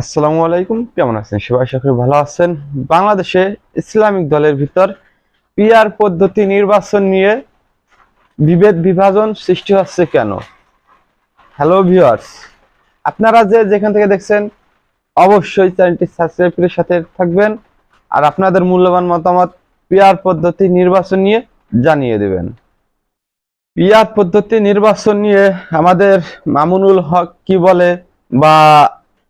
আসসালামু আলাইকুম, কেমন আছেন? সবাই আশা ভালো আছেন। বাংলাদেশে ইসলামিক দলের ভিতর পিআর পদ্ধতি নির্বাচন নিয়ে বিভেদ বিভাজন সৃষ্টি হচ্ছে কেন? হ্যালো ভিউয়ার্স আপনারা যে যেখান থেকে দেখছেন, অবশ্যই চ্যানেলটি সাবস্ক্রাইব করে সাথে থাকবেন আর আপনাদের মূল্যবান মতামত পিআর পদ্ধতি নির্বাচন নিয়ে জানিয়ে দেবেন। পিআর পদ্ধতি নির্বাচন নিয়ে আমাদের মামুনুল হক কি বলে বা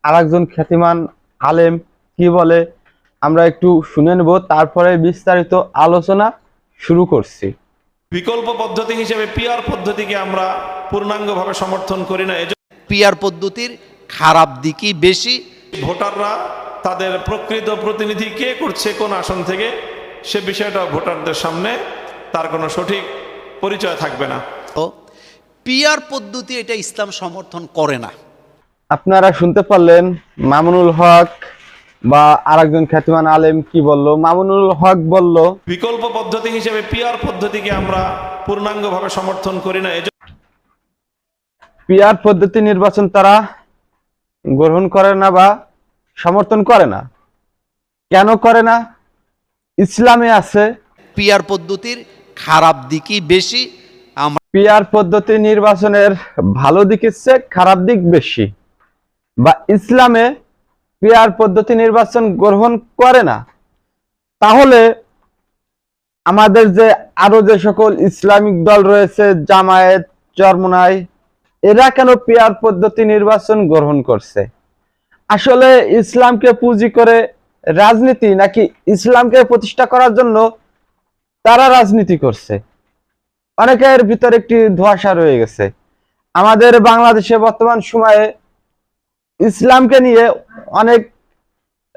আরেকজন খ্যাতিমান আলেম কি বলে? আমরা একটু শুনে নেব তারপরে বিস্তারিত আলোচনা শুরু করছি। বিকল্প পদ্ধতি হিসেবে পিআর পদ্ধতিকে আমরা পূর্ণাঙ্গভাবে সমর্থন করি না। এজন্য পিয়ার পদ্ধতির খারাপ দিকই বেশি। ভোটাররা তাদের প্রকৃত প্রতিনিধি কে করছে কোন আসন থেকে সে বিষয়টা ভোটারদের সামনে তার কোনো সঠিক পরিচয় থাকবে না। তো পিয়ার পদ্ধতি এটা ইসলাম সমর্থন করে না। আপনারা শুনতে পারলেন মামুনুল হক বা আরেকজন খ্যাতিমান আলেম কি বলল? মামুনুল হক বলল বিকল্প পদ্ধতি হিসেবে পিআর পদ্ধতিকে আমরা পূর্ণাঙ্গভাবে সমর্থন করি না। পিআর পদ্ধতি নির্বাচন তারা গ্রহণ করে না বা সমর্থন করে না। কেন করে না? ইসলামে আছে। পিয়ার পদ্ধতির খারাপ দিকই বেশি। আমরা পিআর পদ্ধতি নির্বাচনের ভালো দিকের চেয়ে খারাপ দিক বেশি। বা ইসলামে পিআর পদ্ধতি নির্বাচন গ্রহণ করে না, তাহলে আমাদের যে আরও যে সকল ইসলামিক দল রয়েছে, জামায়াত, চরমনাই, এরা কেন পিআর পদ্ধতি নির্বাচন গ্রহণ করছে? আসলে ইসলামকে পুঁজি করে রাজনীতি নাকি ইসলামকে প্রতিষ্ঠা করার জন্য তারা রাজনীতি করছে? অনেকের ভিতরে একটি ধোঁয়াশা রয়ে গেছে। আমাদের বাংলাদেশে বর্তমান সময়ে ইসলামকে নিয়ে অনেক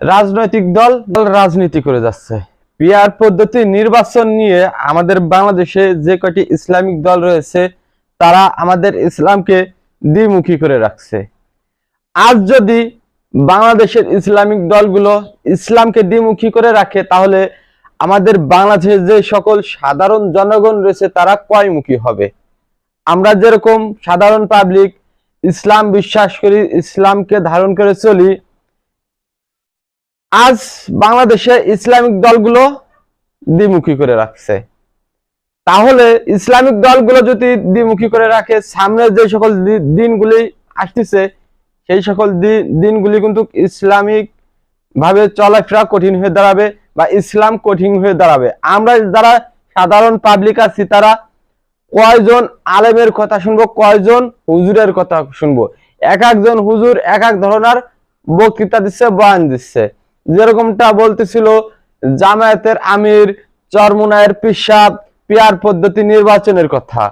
রাজনৈতিক দল রাজনীতি করে যাচ্ছে। পিআর পদ্ধতি নির্বাচন নিয়ে আমাদের বাংলাদেশে যে কয়টি ইসলামিক দল রয়েছে, তারা আমাদের ইসলামকে দ্বিমুখী করে রাখছে। আজ যদি বাংলাদেশের ইসলামিক দলগুলো ইসলামকে দ্বিমুখী করে রাখে, তাহলে আমাদের বাংলাদেশের যে সকল সাধারণ জনগণ রয়েছে, তারা কয়মুখী হবে? আমরা যেরকম সাধারণ পাবলিক ইসলাম বিশ্বাস করি, ইসলামকে ধারণ করে চলি। আজ বাংলাদেশে ইসলামিক দলগুলো দ্বিমুখী করে রাখছে। তাহলে ইসলামিক দলগুলো যদি দ্বিমুখী করে রাখে সামনে যে সকল দিনগুলি আসতেছে, সেই সকল দিনগুলি কিন্তু ইসলামিক ভাবে চলাফেরা কঠিন হয়ে দাঁড়াবে বা ইসলাম কঠিন হয়ে দাঁড়াবে। আমরা যারা সাধারণ পাবলিক আছি, তারা কয়জন আলেমের কথা শুনব, কয়জন হুজুরের কথা শুনব? এক একজন হুজুর এক এক ধরনের বক্তৃতা দিচ্ছে, বয়ান দিচ্ছে। যেরকমটা বলতেছিল, জামায়াতের আমির চরমুনায়ের পিসাব, পিয়ার পদ্ধতি নির্বাচনের কথা।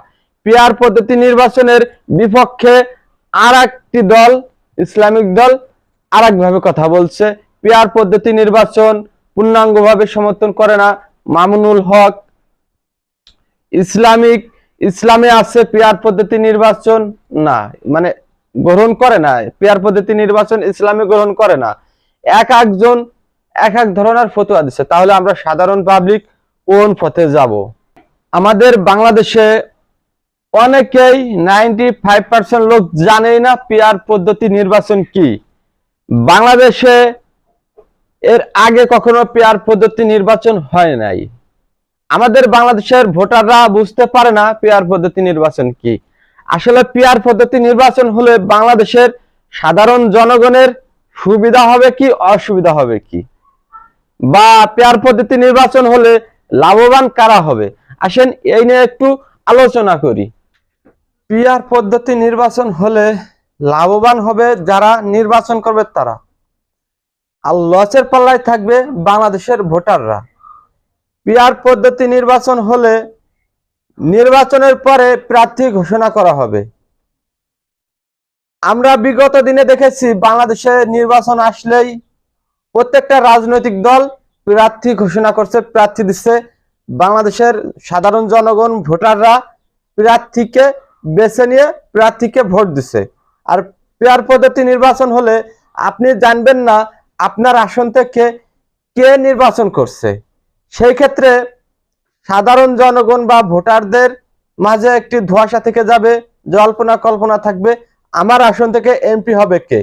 পিয়ার পদ্ধতি নির্বাচনের বিপক্ষে আর একটি দল, ইসলামিক দল আর একভাবে কথা বলছে। পিয়ার পদ্ধতি নির্বাচন পূর্ণাঙ্গভাবে সমর্থন করে না মামুনুল হক। ইসলামিক ইসলামে আছে পেয়ার পদ্ধতি নির্বাচন? না। মানে গ্রহণ করে না। পেয়ার পদ্ধতি নির্বাচন ইসলামে গ্রহণ করে না। এক একজন, এক এক ধরনের ফতোয়া দিচ্ছে তাহলে আমরা সাধারণ পাবলিক কোন পথে যাব? আমাদের বাংলাদেশে অনেকেই নাইনটি ফাইভ পার্সেন্ট লোক জানেই না পিয়ার পদ্ধতি নির্বাচন কি। বাংলাদেশে এর আগে কখনো পেয়ার পদ্ধতি নির্বাচন হয় নাই। আমাদের বাংলাদেশের ভোটাররা বুঝতে পারে না পেয়ার পদ্ধতি নির্বাচন কি। আসলে পেয়ার পদ্ধতি নির্বাচন হলে বাংলাদেশের সাধারণ জনগণের সুবিধা হবে কি, অসুবিধা হবে কি? বা পেয়ার পদ্ধতি নির্বাচন হলে লাভবান কারা হবে? আসেন এই নিয়ে একটু আলোচনা করি। পিয়ার পদ্ধতি নির্বাচন হলে লাভবান হবে যারা নির্বাচন করবে তারা। আর লসের পাল্লায় থাকবে বাংলাদেশের ভোটাররা। পিয়ার পদ্ধতি নির্বাচন হলে নির্বাচনের পরে প্রার্থী ঘোষণা করা হবে। আমরা বিগত দিনে দেখেছি বাংলাদেশে নির্বাচন আসলেই প্রত্যেকটা রাজনৈতিক দল প্রার্থী ঘোষণা করছে, প্রার্থী দিচ্ছে। বাংলাদেশের সাধারণ জনগণ, ভোটাররা প্রার্থীকে বেছে নিয়ে প্রার্থীকে ভোট দিচ্ছে। আর পেয়ার পদ্ধতি নির্বাচন হলে আপনি জানবেন না আপনার আসন থেকে কে নির্বাচন করছে। সেই ক্ষেত্রে সাধারণ জনগণ বা ভোটারদের মাঝে একটি ধোঁয়াশা থেকে যাবে, জল্পনা কল্পনা থাকবে। আমার আসন থেকে এমপি হবে কে?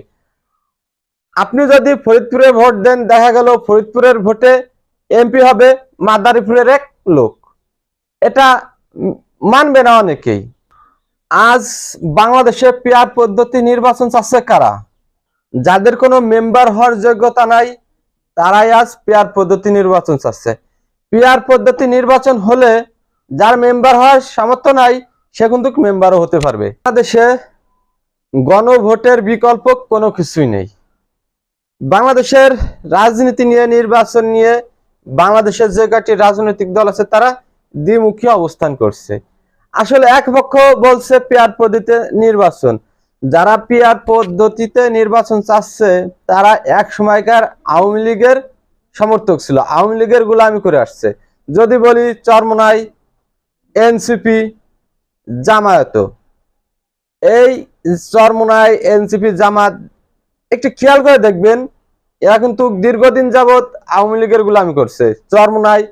আপনি যদি ফরিদপুরে ভোট দেন, দেখা গেল ফরিদপুরের ভোটে এমপি হবে মাদারীপুরের এক লোক। এটা মানবে না অনেকেই। আজ বাংলাদেশে পেয়ার পদ্ধতি নির্বাচন চাচ্ছে কারা? যাদের কোনো মেম্বার হওয়ার যোগ্যতা নাই, তারাই আজ পেয়ার পদ্ধতি নির্বাচন চাচ্ছে। পেয়ার পদ্ধতি নির্বাচন হলে যার মেম্বার হওয়ার সামর্থ্য নাই, সে কিন্তু মেম্বারও হতে পারবে। বাংলাদেশে গণভোটের বিকল্প কোনো কিছুই নেই। বাংলাদেশের রাজনীতি নিয়ে, নির্বাচন নিয়ে, বাংলাদেশের যে কয়টি রাজনৈতিক দল আছে, তারা দ্বিমুখী অবস্থান করছে। আসলে এক পক্ষ বলছে পেয়ার পদ্ধতিতে নির্বাচন। যারা পেয়ার পদ্ধতিতে নির্বাচন চাচ্ছে, তারা এক সময়কার আওয়ামী লীগের সমর্থক ছিল। আওয়ামী লীগের গোলামি করে আসছে। যদি বলি চরমনাই, এনসিপি, জামায়াত। এই চরমনাই, এনসিপি জামাত একটু খেয়াল করে দেখবেন, এরা কিন্তু দীর্ঘদিন যাবৎ আওয়ামী লীগের গোলামি করছে। চরমনাই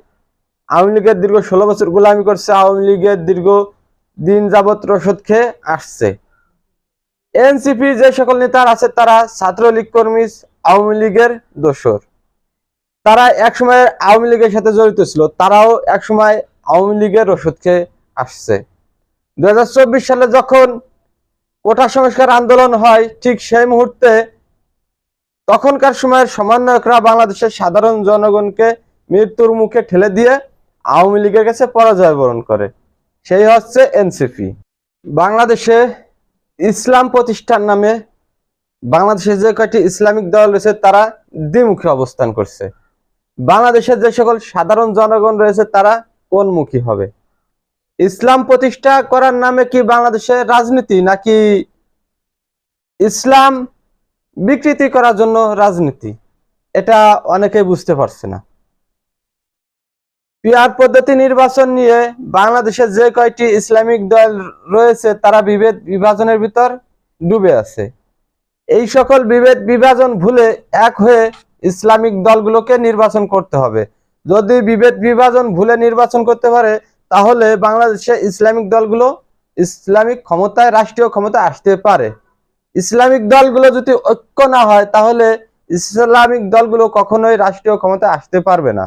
আওয়ামী লীগের দীর্ঘ ষোলো বছর গোলামি করছে, আওয়ামী লীগের দীর্ঘ দিন যাবৎ রসদ খেয়ে আসছে। এনসিপি যে সকল নেতা আছে, তারা ছাত্রলীগ কর্মী, আওয়ামী লীগের দোসর তারা একসময় আওয়ামী লীগের সাথে জড়িত ছিল, তারাও একসময় আওয়ামী লীগের রসদ খেয়ে আসছে। দুই হাজার চব্বিশ সালে যখন কোটা সংস্কার আন্দোলন হয় ঠিক সেই মুহূর্তে তখনকার সময়ের সমন্বয়করা বাংলাদেশের সাধারণ জনগণকে মৃত্যুর মুখে ঠেলে দিয়ে আওয়ামী লীগের কাছে পরাজয় বরণ করে। সেই হচ্ছে এনসিপি। বাংলাদেশে ইসলাম প্রতিষ্ঠান নামে বাংলাদেশে যে কয়টি ইসলামিক দল রয়েছে তারা দ্বিমুখী অবস্থান করছে। বাংলাদেশের যে সকল সাধারণ জনগণ রয়েছে, তারা কোনমুখী হবে? ইসলাম প্রতিষ্ঠা করার নামে কি বাংলাদেশের রাজনীতি, নাকি ইসলাম বিকৃতি করার জন্য রাজনীতি? এটা অনেকেই বুঝতে পারছে না। পিয়ার পদ্ধতি নির্বাচন নিয়ে বাংলাদেশের যে কয়টি ইসলামিক দল রয়েছে, তারা বিভেদ বিভাজনের ভিতর ডুবে আছে। এই সকল বিভেদ বিভাজন ভুলে এক হয়ে ইসলামিক দলগুলোকে নির্বাচন করতে হবে। যদি বিভেদ বিভাজন ভুলে নির্বাচন করতে পারে, তাহলে বাংলাদেশে ইসলামিক দলগুলো ইসলামিক ক্ষমতায়, রাষ্ট্রীয় ক্ষমতা আসতে পারে। ইসলামিক দলগুলো যদি ঐক্য না হয়, তাহলে ইসলামিক দলগুলো কখনোই রাষ্ট্রীয় ক্ষমতা আসতে পারবে না।